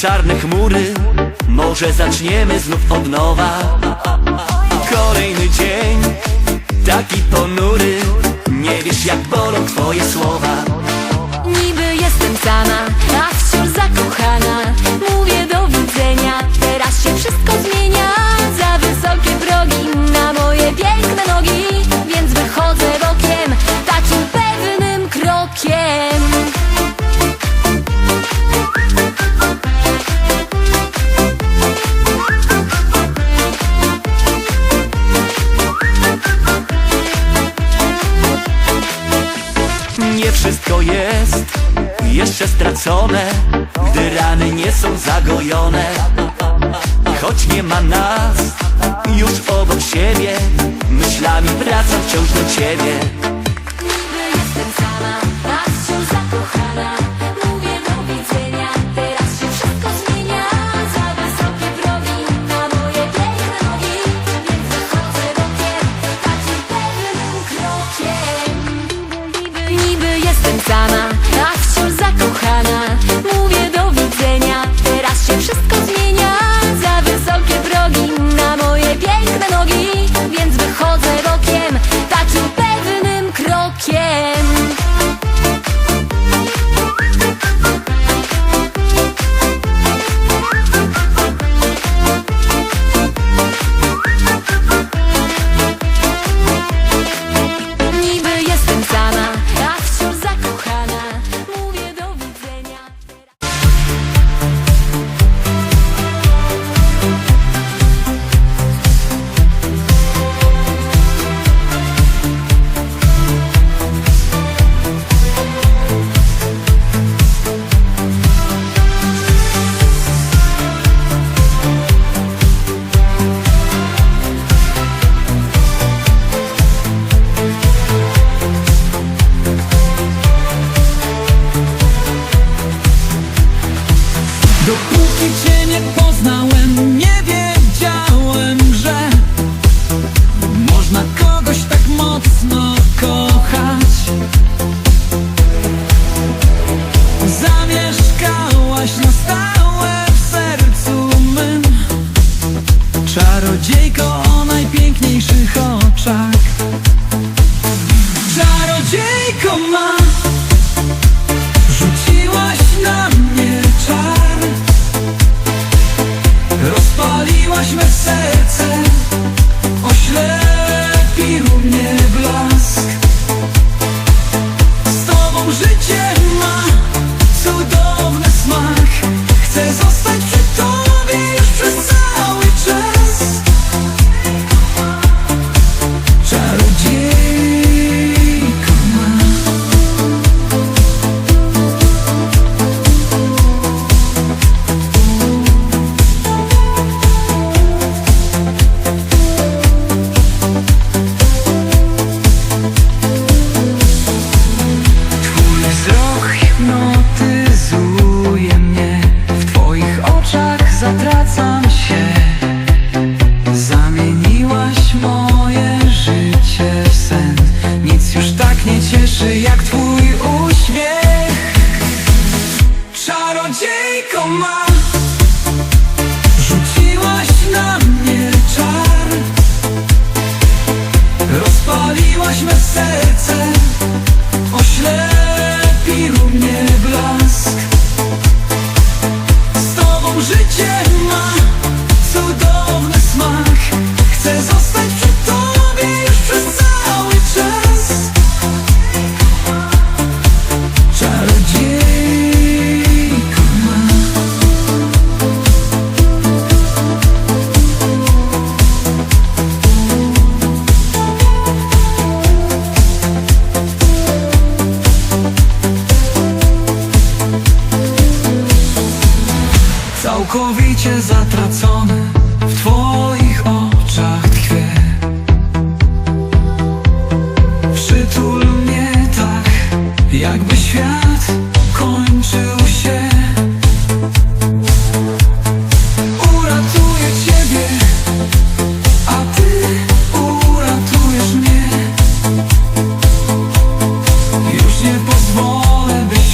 czarne chmury Może zaczniemy znów od nowa. nie ma nas. Już obok siebie Myślami wracam wciąż do ciebie.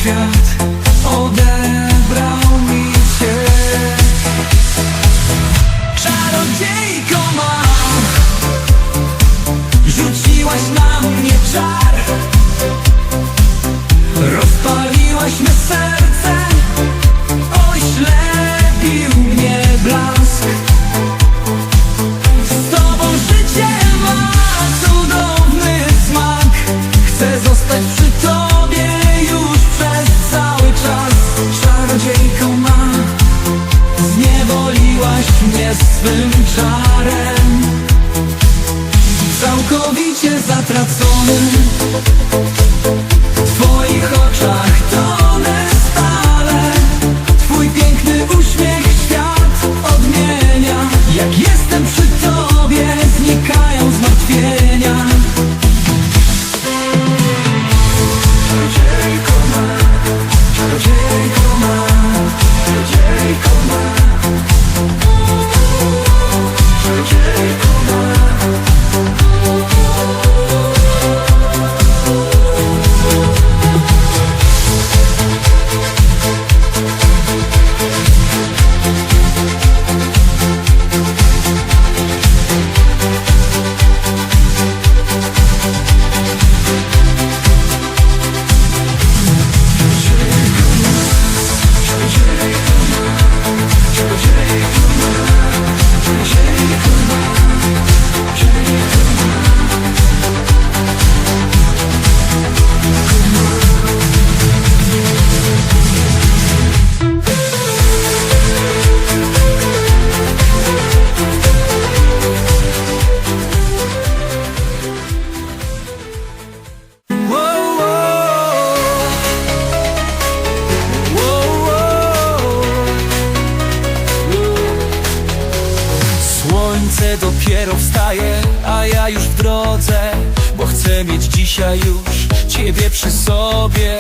świat. życie zatracone. Słońce dopiero wstaje, a ja już w drodze Bo chcę mieć dzisiaj już Ciebie przy sobie.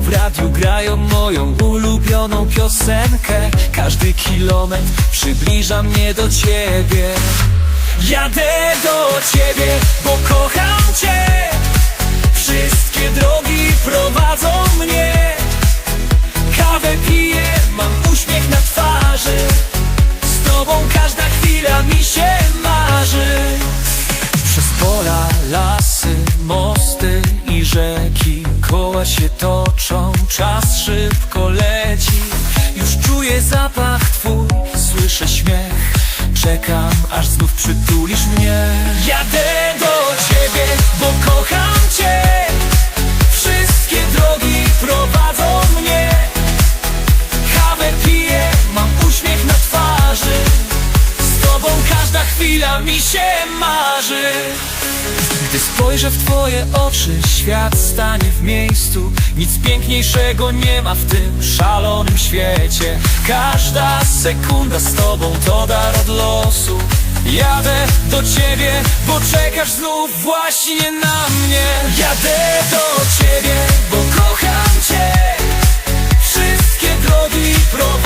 W radiu grają moją ulubioną piosenkę Każdy kilometr przybliża mnie do Ciebie. Jadę do Ciebie, bo kocham Cię. Wszystkie drogi prowadzą mnie. Kawę piję, mam uśmiech na twarzy tobą każda chwila mi się marzy. Przez pola, lasy, mosty i rzeki Koła się toczą, czas szybko leci. Już czuję zapach twój, słyszę śmiech Czekam, aż znów przytulisz mnie. Jadę do ciebie, bo kocham chwila mi się marzy. Gdy spojrzę w twoje oczy, świat stanie w miejscu. Nic piękniejszego nie ma w tym szalonym świecie. Każda sekunda z tobą to dar od losu. Jadę do ciebie, bo czekasz znów właśnie na mnie. Jadę do ciebie, bo kocham cię. Wszystkie drogi prowadzą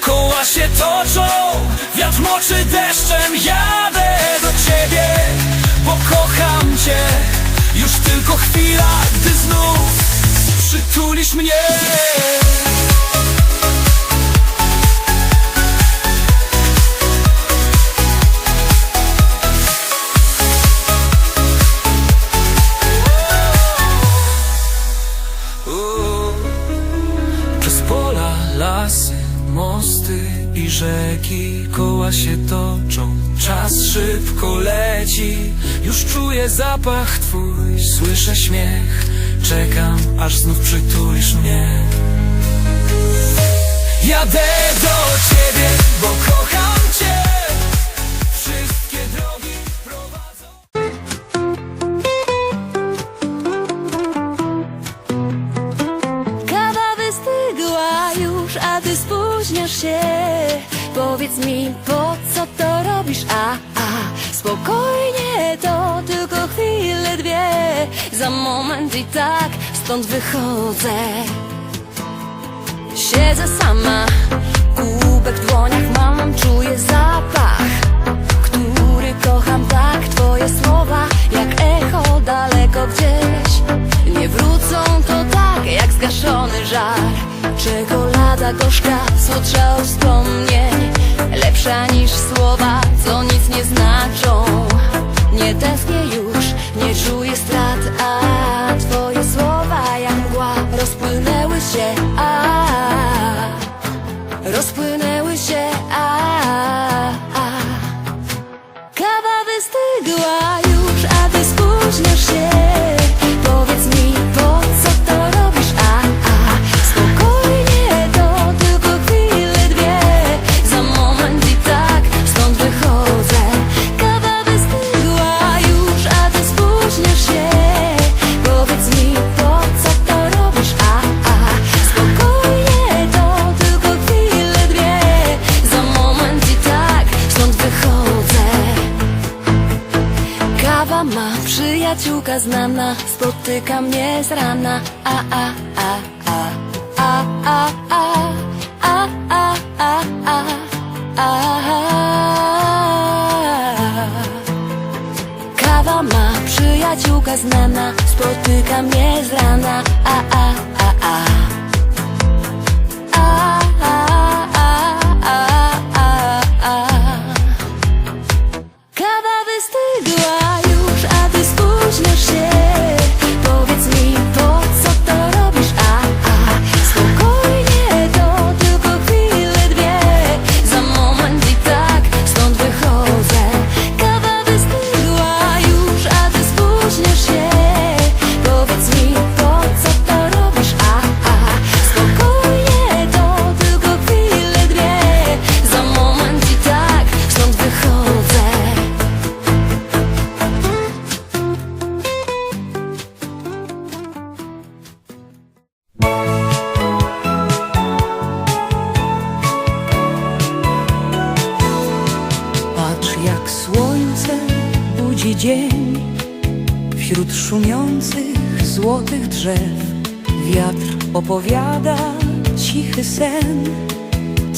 Koła się toczą, wiatr moczy deszczem Jadę do ciebie, bo kocham cię. Już tylko chwila, gdy znów przytulisz mnie zapach twój, słyszę śmiech. Czekam, aż znów przytulisz mnie. Jadę do ciebie, bo kocham cię. Wszystkie drogi prowadzą Kawa wystygła już, a ty spóźniasz się. Powiedz mi, po co to robisz, a, a Spokojnie, to tylko Za moment i tak stąd wychodzę. Siedzę sama, kubek w dłoniach mam, czuję zapach Który kocham tak, twoje słowa jak echo daleko gdzieś. Nie wrócą to tak jak zgaszony żar. Czekolada gorzka, słodsza od wspomnień. Lepsza niż słowa, co nic nie znaczą. Nie tęsknię już, nie czuję strat, a twoje słowa jak mgła rozpłynęły się, Spotyka mnie z rana A, a, a, a A, a, a A, a, a, a a Kawa ma przyjaciółka znana Spotyka mnie z rana a, a, a A, a, a, a, a,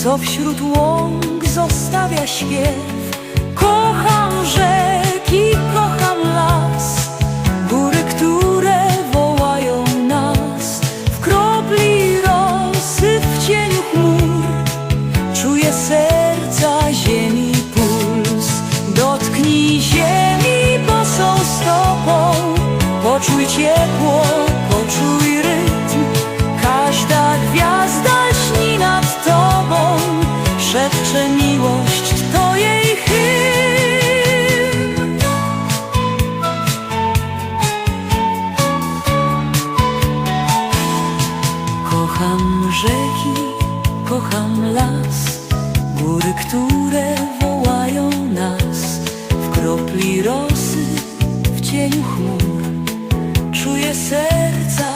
co wśród łąk zostawia śpiew. Kocham rzeki, kocham las, góry, które wołają nas. W kropli rosy, w cieniu chmur, czuję serca ziemi puls. Dotknij ziemi bosą stopą, poczuj ciepło. Kocham rzeki, kocham las, góry, które wołają nas. W kropli rosy, w cieniu chmur, czuję serca.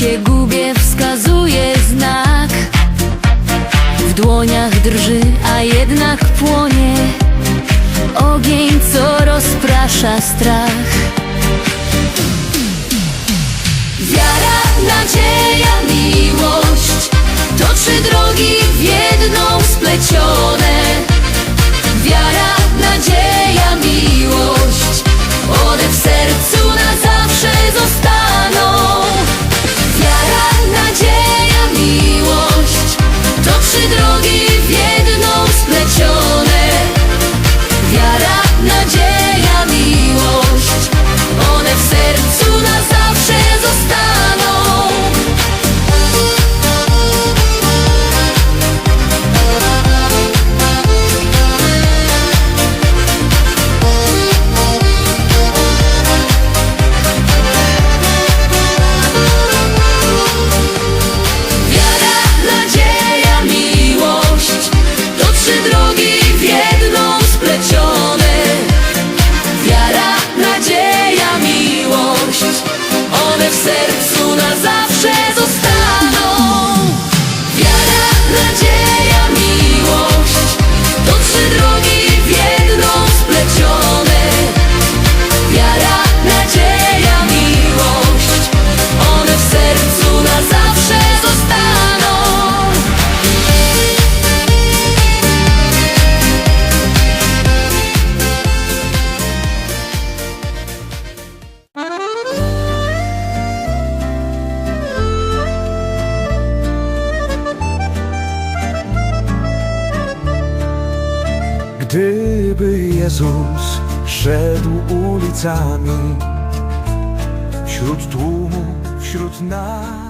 się gubię, wskazuje znak. W dłoniach drży, a jednak płonie. Ogień, co rozprasza strach. Wiara, nadzieja, miłość To trzy drogi w jedną splecione. Wiara, nadzieja, miłość One w sercu na zawsze zostaną. drogi. Jezus szedł ulicami. Wśród tłumu, wśród dni